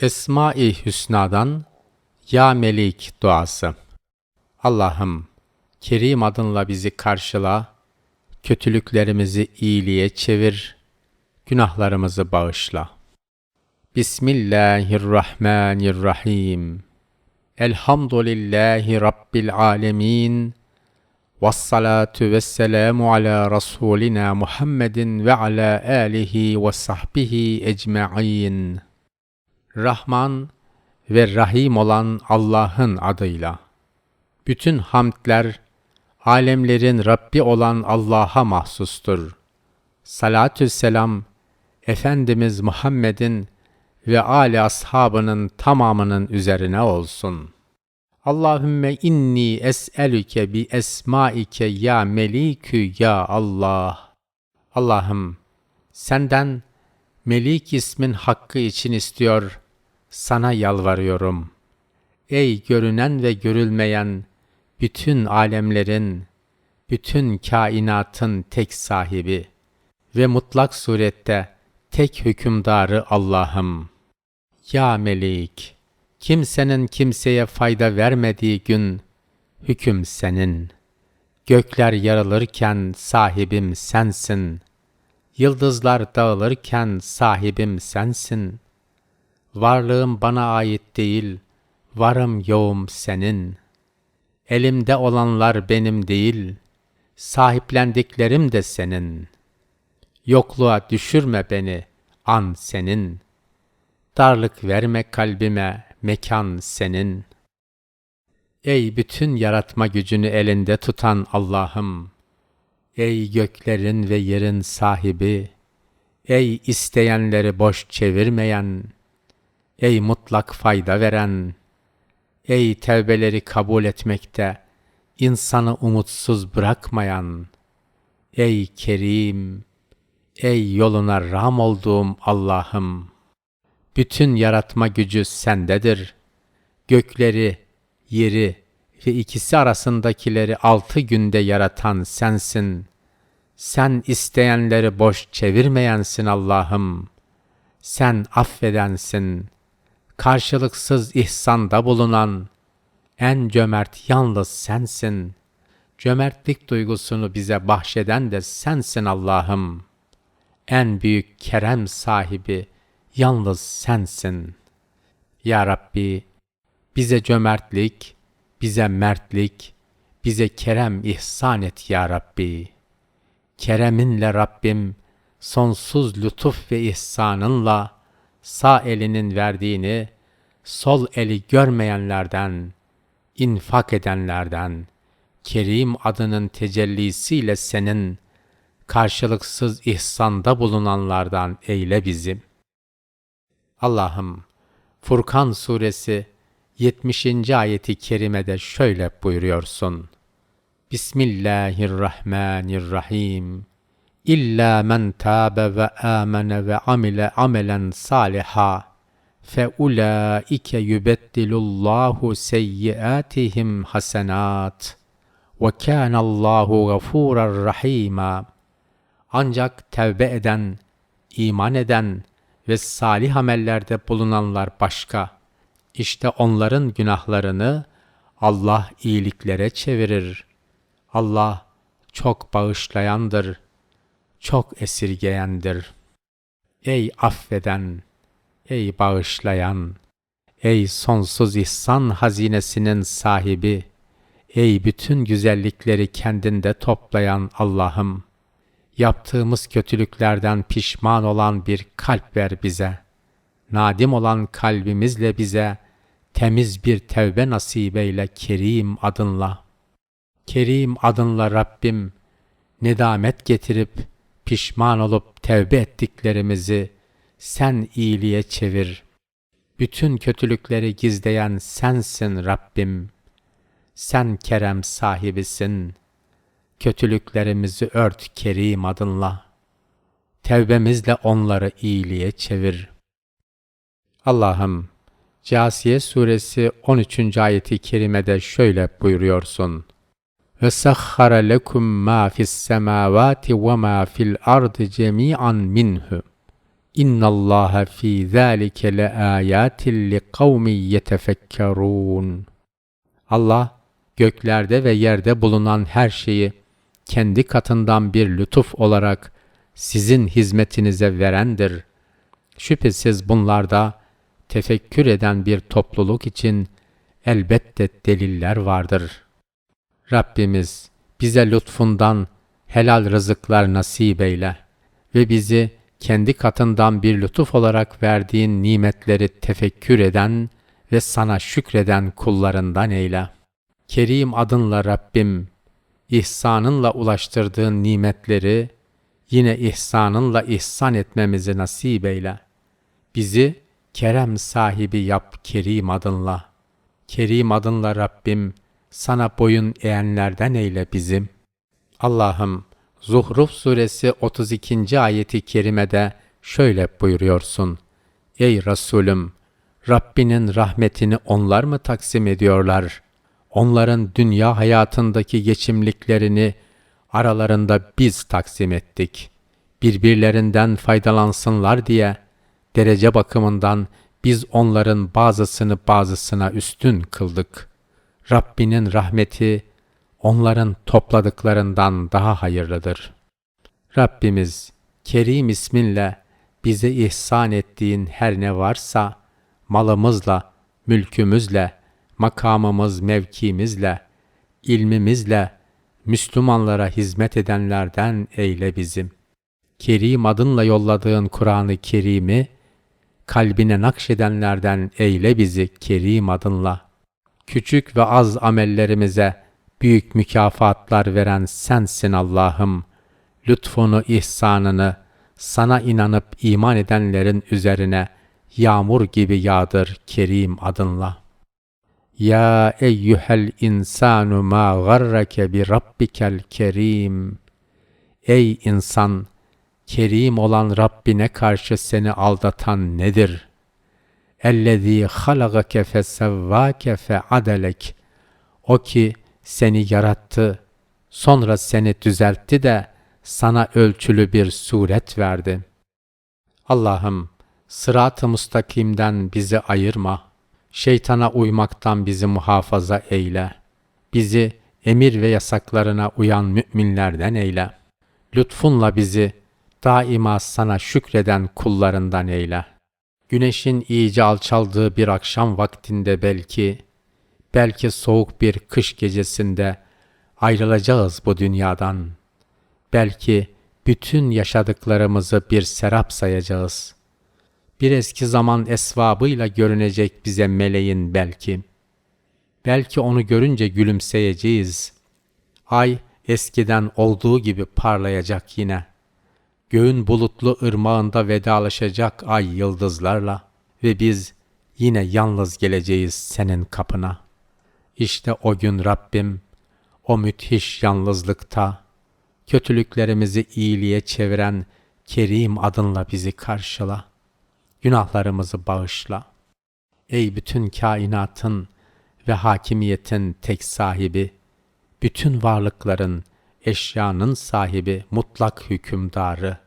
Esma-i Hüsna'dan Ya Melik duası. Allah'ım Kerim adınla bizi karşıla, kötülüklerimizi iyiliğe çevir, günahlarımızı bağışla. Bismillahirrahmanirrahim. Elhamdülillahi Rabbil alemin. Vessalatu vesselamu ala Rasulina Muhammedin ve ala alihi ve sahbihi ecma'in. Rahman ve Rahim olan Allah'ın adıyla. Bütün hamdler, alemlerin Rabbi olan Allah'a mahsustur. Salatü selam, Efendimiz Muhammed'in ve âli ashabının tamamının üzerine olsun. Allahümme inni es'elüke bi esmaike ya melikü ya Allah. Allah'ım senden Melik ismin hakkı için istiyor, sana yalvarıyorum. Ey görünen ve görülmeyen, bütün alemlerin, bütün kainatın tek sahibi ve mutlak surette tek hükümdarı Allah'ım. Ya Melik, kimsenin kimseye fayda vermediği gün, hüküm senin. Gökler yarılırken sahibim sensin. Yıldızlar dağılırken sahibim sensin. Varlığım bana ait değil, varım yoğum senin. Elimde olanlar benim değil, sahiplendiklerim de senin. Yokluğa düşürme beni, an senin. Darlık verme kalbime, mekan senin. Ey bütün yaratma gücünü elinde tutan Allah'ım! Ey göklerin ve yerin sahibi! Ey isteyenleri boş çevirmeyen! Ey mutlak fayda veren! Ey tevbeleri kabul etmekte, insanı umutsuz bırakmayan! Ey Kerim! Ey yoluna ram olduğum Allah'ım! Bütün yaratma gücü sendedir. Gökleri, yeri ve ikisi arasındakileri altı günde yaratan sensin. Sen isteyenleri boş çevirmeyensin Allah'ım. Sen affedensin. Karşılıksız ihsanda bulunan, en cömert yalnız sensin. Cömertlik duygusunu bize bahşeden de sensin Allah'ım. En büyük kerem sahibi yalnız sensin. Ya Rabbi, bize cömertlik, bize mertlik, bize kerem ihsan et ya Rabbi. Kereminle Rabbim, sonsuz lütuf ve ihsanınla, sağ elinin verdiğini, sol eli görmeyenlerden, infak edenlerden, Kerim adının tecellisiyle senin, karşılıksız ihsanda bulunanlardan eyle bizim. Allah'ım, Furkan suresi 70. ayeti kerimede şöyle buyuruyorsun. Bismillahirrahmanirrahim. İlla men tabe ve amene ve amile amelen saliha fe ulaike yubeddilullahu seyyiatihim hasenat ve kânallahu gafûrar rahîmâ. Ancak tevbe eden, iman eden ve salih amellerde bulunanlar başka. İşte onların günahlarını Allah iyiliklere çevirir. Allah çok bağışlayandır, çok esirgeyendir. Ey affeden, ey bağışlayan, ey sonsuz ihsan hazinesinin sahibi, ey bütün güzellikleri kendinde toplayan Allah'ım! Yaptığımız kötülüklerden pişman olan bir kalp ver bize. Nadim olan kalbimizle bize temiz bir tevbe nasip eyle Kerim adınla. Kerim adınla Rabbim nedamet getirip pişman olup tevbe ettiklerimizi sen iyiliğe çevir. Bütün kötülükleri gizleyen sensin Rabbim. Sen kerem sahibisin. Kötülüklerimizi ört Kerim adınla. Tevbemizle onları iyiliğe çevir. Allah'ım, Câsiye suresi 13. ayeti kerimede şöyle buyuruyorsun. Ve sahhara lekum ma fis semavati ve ma fil ardı cemi'an minhu. İnnallaha fi zalike leayatin liqaumin yetefekkerun. Allah göklerde ve yerde bulunan her şeyi kendi katından bir lütuf olarak sizin hizmetinize verendir. Şüphesiz bunlarda tefekkür eden bir topluluk için elbette deliller vardır. Rabbimiz bize lütfundan helal rızıklar nasip eyle ve bizi kendi katından bir lütuf olarak verdiğin nimetleri tefekkür eden ve sana şükreden kullarından eyle. Kerim adınla Rabbim, ihsanınla ulaştırdığın nimetleri yine ihsanınla ihsan etmemizi nasip eyle. Bizi kerem sahibi yap Kerim adınla. Kerim adınla Rabbim, sana boyun eğenlerden eyle bizim. Allah'ım, Zuhruf suresi 32. ayeti kerimede şöyle buyuruyorsun. Ey Resulüm! Rabbinin rahmetini onlar mı taksim ediyorlar? Onların dünya hayatındaki geçimliklerini aralarında biz taksim ettik. Birbirlerinden faydalansınlar diye derece bakımından biz onların bazısını bazısına üstün kıldık. Rabbinin rahmeti onların topladıklarından daha hayırlıdır. Rabbimiz Kerim isminle bize ihsan ettiğin her ne varsa malımızla, mülkümüzle, makamımız, mevkimizle, ilmimizle Müslümanlara hizmet edenlerden eyle bizim. Kerim adınla yolladığın Kur'an-ı Kerim'i kalbine nakşedenlerden eyle bizi Kerim adınla. Küçük ve az amellerimize büyük mükafatlar veren sensin Allah'ım. Lütfunu, ihsanını sana inanıp iman edenlerin üzerine yağmur gibi yağdır Kerim adınla. Ya eyyuhel insanu ma garrake bi rabbikel kerim. Ey insan, kerim olan Rabbine karşı seni aldatan nedir? Ellezî halagake fesevvâke feadelek. O ki seni yarattı, sonra seni düzeltti de sana ölçülü bir suret verdi. Allah'ım, sırat-ı mustakimden bizi ayırma. Şeytana uymaktan bizi muhafaza eyle. Bizi emir ve yasaklarına uyan müminlerden eyle. Lütfunla bizi daima sana şükreden kullarından eyle. Güneşin iyice alçaldığı bir akşam vaktinde belki, belki soğuk bir kış gecesinde ayrılacağız bu dünyadan. Belki bütün yaşadıklarımızı bir serap sayacağız. Bir eski zaman esvabıyla görünecek bize meleğin belki. Belki onu görünce gülümseyeceğiz. Ay eskiden olduğu gibi parlayacak yine. Göğün bulutlu ırmağında vedalaşacak ay yıldızlarla ve biz yine yalnız geleceğiz senin kapına. İşte o gün Rabbim o müthiş yalnızlıkta kötülüklerimizi iyiliğe çeviren Kerim adınla bizi karşıla. Günahlarımızı bağışla. Ey bütün kainatın ve hakimiyetin tek sahibi, bütün varlıkların, eşyanın sahibi, mutlak hükümdarı,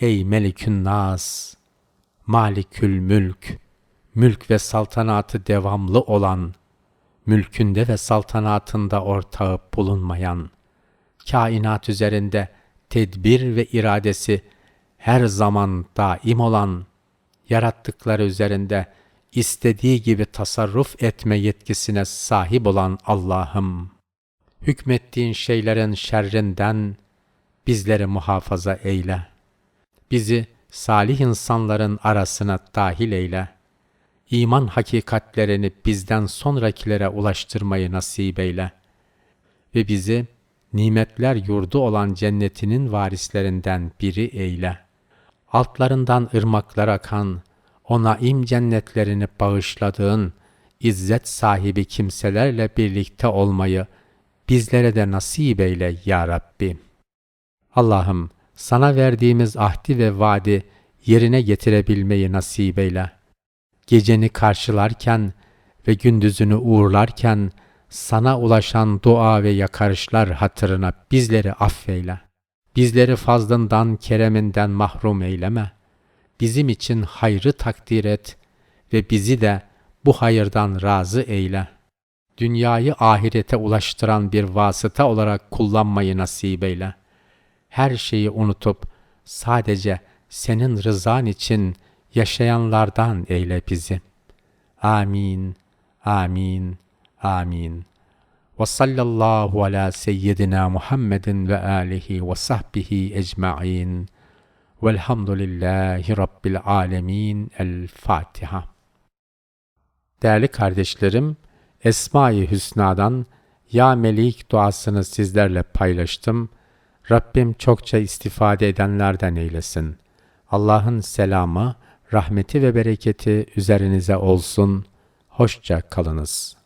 ey Melikün Nas, Malikül Mülk, mülk ve saltanatı devamlı olan, mülkünde ve saltanatında ortağı bulunmayan, kainat üzerinde tedbir ve iradesi her zaman daim olan, yarattıkları üzerinde istediği gibi tasarruf etme yetkisine sahip olan Allah'ım, hükmettiğin şeylerin şerrinden bizleri muhafaza eyle. Bizi salih insanların arasına dahil eyle. İman hakikatlerini bizden sonrakilere ulaştırmayı nasip eyle. Ve bizi nimetler yurdu olan cennetinin varislerinden biri eyle. Altlarından ırmaklar akan, o naim cennetlerini bağışladığın, izzet sahibi kimselerle birlikte olmayı bizlere de nasip eyle ya Rabbi. Allah'ım sana verdiğimiz ahdi ve vaadi yerine getirebilmeyi nasip eyle. Geceni karşılarken ve gündüzünü uğurlarken sana ulaşan dua ve yakarışlar hatırına bizleri affeyle. Bizleri fazlından, kereminden mahrum eyleme. bizim için hayrı takdir et ve bizi de bu hayırdan razı eyle. Dünyayı ahirete ulaştıran bir vasıta olarak kullanmayı nasip eyle. Her şeyi unutup sadece senin rızan için yaşayanlardan eyle bizi. Amin, amin, amin. Ve sallallahu ala seyyidina Muhammedin ve alihi ve sahbihi ecma'in. Velhamdülillahi Rabbil alemin. El Fatiha. Değerli kardeşlerim, Esma-i Hüsna'dan Ya Melik duasını sizlerle paylaştım. Rabbim çokça istifade edenlerden eylesin. Allah'ın selamı, rahmeti ve bereketi üzerinize olsun. Hoşça kalınız.